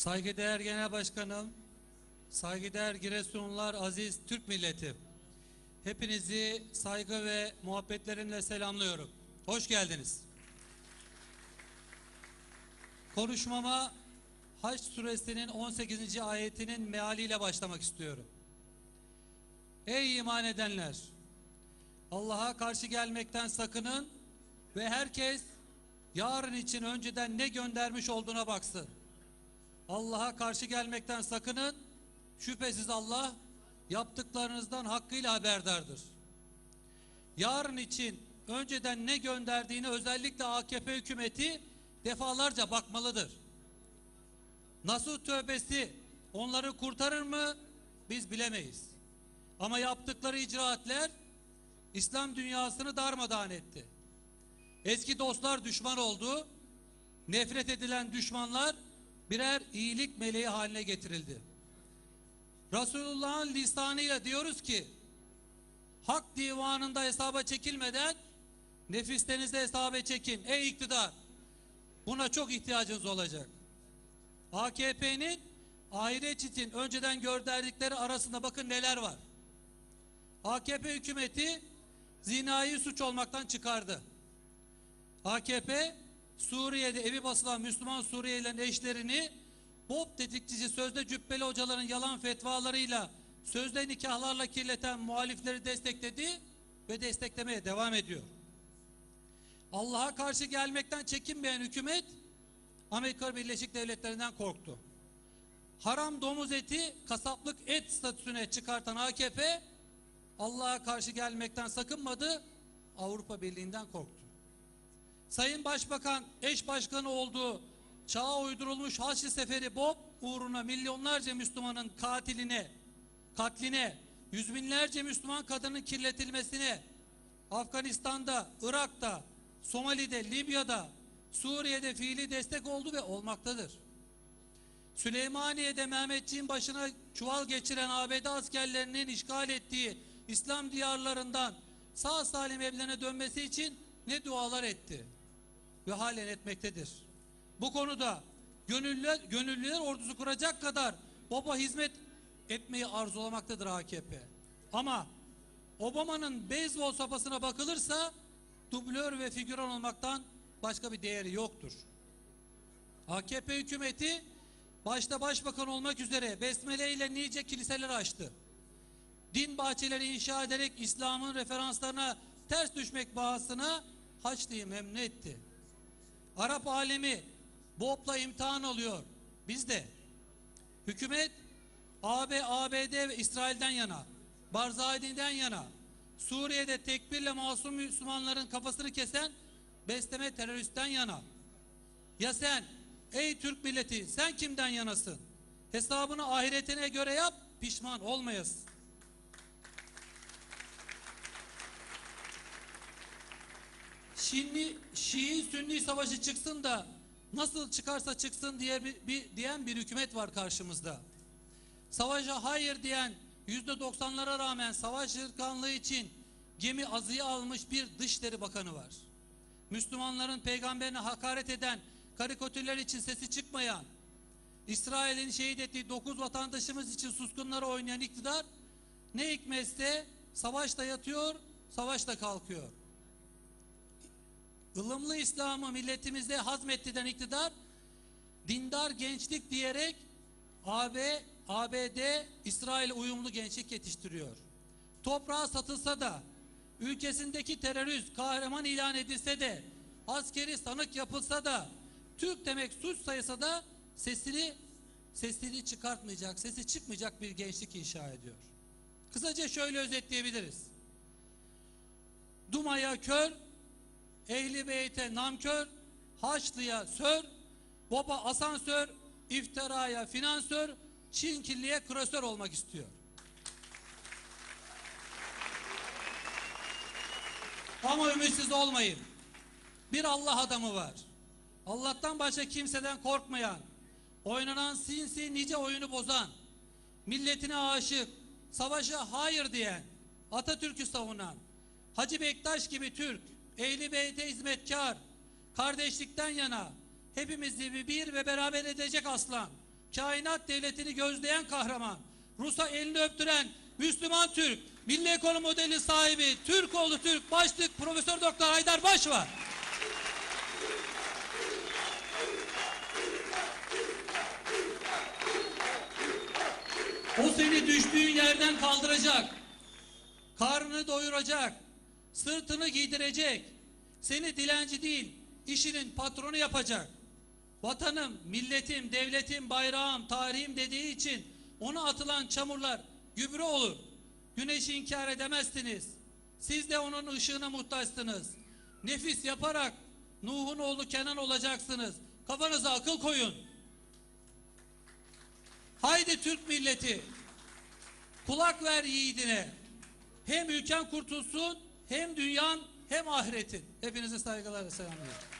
Saygıdeğer Genel Başkanım, saygıdeğer Giresunlular, aziz Türk milleti. Hepinizi saygı ve muhabbetlerimle selamlıyorum. Hoş geldiniz. Konuşmama Haç suresinin 18. ayetinin mealiyle başlamak istiyorum. Ey iman edenler! Allah'a karşı gelmekten sakının ve herkes yarın için önceden ne göndermiş olduğuna baksın. Allah'a karşı gelmekten sakının. Şüphesiz Allah yaptıklarınızdan hakkıyla haberdardır. Yarın için önceden ne gönderdiğini özellikle AKP hükümeti defalarca bakmalıdır. Nasuh tövbesi onları kurtarır mı? Biz bilemeyiz. Ama yaptıkları icraatler İslam dünyasını darmadağın etti. Eski dostlar düşman oldu. Nefret edilen düşmanlar birer iyilik meleği haline getirildi. Resulullah'ın lisanıyla diyoruz ki hak divanında hesaba çekilmeden nefislerinizde hesaba çekin. Ey iktidar buna çok ihtiyacınız olacak. AKP'nin ahiret için önceden gönderdikleri arasında bakın neler var. AKP hükümeti zinayı suç olmaktan çıkardı. AKP Suriye'de evi basılan Müslüman Suriyelilerin eşlerini Bob tetikçisi sözde cübbeli hocaların yalan fetvalarıyla sözde nikahlarla kirleten muhalifleri destekledi ve desteklemeye devam ediyor. Allah'a karşı gelmekten çekinmeyen hükümet Amerika Birleşik Devletleri'nden korktu. Haram domuz eti kasaplık et statüsüne çıkartan AKP Allah'a karşı gelmekten sakınmadı, Avrupa Birliği'nden korktu. Sayın Başbakan eş başkanı olduğu çağa uydurulmuş Haçlı Seferi Bob uğruna milyonlarca Müslümanın katiline, katline, yüz binlerce Müslüman kadının kirletilmesine, Afganistan'da, Irak'ta, Somali'de, Libya'da, Suriye'de fiili destek oldu ve olmaktadır. Süleymaniye'de Mehmetçiğin başına çuval geçiren ABD askerlerinin işgal ettiği İslam diyarlarından sağ salim evlerine dönmesi için ne dualar etti ve halen etmektedir. Bu konuda gönüllüler, gönüllüler ordusu kuracak kadar baba hizmet etmeyi arzulamaktadır AKP. Ama Obama'nın beyzbol sopasına bakılırsa dublör ve figüran olmaktan başka bir değeri yoktur. AKP hükümeti başta başbakan olmak üzere besmele ile nice kiliseler açtı. Din bahçeleri inşa ederek İslam'ın referanslarına ters düşmek bahasına Haçlı'yı memnun etti. Arap alemi BOP'la imtihan alıyor. Biz de. Hükümet AB, ABD ve İsrail'den yana, Barzadi'den yana, Suriye'de tekbirle masum Müslümanların kafasını kesen besleme teröristten yana. Ya sen ey Türk milleti sen kimden yanasın? Hesabını ahiretine göre yap pişman olmayasın. Şinli, Şii Sünni savaşı çıksın da nasıl çıkarsa çıksın diye bir, bir, diyen bir hükümet var karşımızda. Savaşa hayır diyen yüzde doksanlara rağmen savaş ırkanlığı için gemi azıya almış bir dışişleri bakanı var. Müslümanların peygamberine hakaret eden, karikatürler için sesi çıkmayan, İsrail'in şehit ettiği dokuz vatandaşımız için suskunlara oynayan iktidar ne hikmetse savaşta yatıyor, savaşta kalkıyor. Ilımlı İslam'ı milletimizde hazmettiden iktidar dindar gençlik diyerek AB, ABD, İsrail uyumlu gençlik yetiştiriyor. Toprağa satılsa da ülkesindeki terörist kahraman ilan edilse de askeri sanık yapılsa da Türk demek suç sayısa da sesini sesini çıkartmayacak, sesi çıkmayacak bir gençlik inşa ediyor. Kısaca şöyle özetleyebiliriz. Duma'ya kör, Ehli Beyt'e namkör, Haçlı'ya sör, Baba asansör, iftiraya finansör, Çinkilli'ye klasör olmak istiyor. Ama ümitsiz olmayın. Bir Allah adamı var. Allah'tan başka kimseden korkmayan, oynanan sinsi nice oyunu bozan, milletine aşık, savaşa hayır diyen, Atatürk'ü savunan, Hacı Bektaş gibi Türk, Ehli Beyt'e hizmetkar, kardeşlikten yana, hepimizi bir ve beraber edecek aslan, kainat devletini gözleyen kahraman, Rus'a elini öptüren Müslüman Türk, milli ekonomi modeli sahibi, Türk oğlu Türk, başlık Profesör Doktor Haydar Baş var. O seni düştüğün yerden kaldıracak. Karnını doyuracak. Sırtını giydirecek. Seni dilenci değil, işinin patronu yapacak. Vatanım, milletim, devletim, bayrağım, tarihim dediği için ona atılan çamurlar gübre olur. Güneşi inkar edemezsiniz. Siz de onun ışığına muhtaçsınız. Nefis yaparak Nuh'un oğlu Kenan olacaksınız. Kafanıza akıl koyun. Haydi Türk milleti. Kulak ver yiğidine. Hem ülken kurtulsun hem dünyan hem ahiretin. Hepinize saygılar ve selamlar.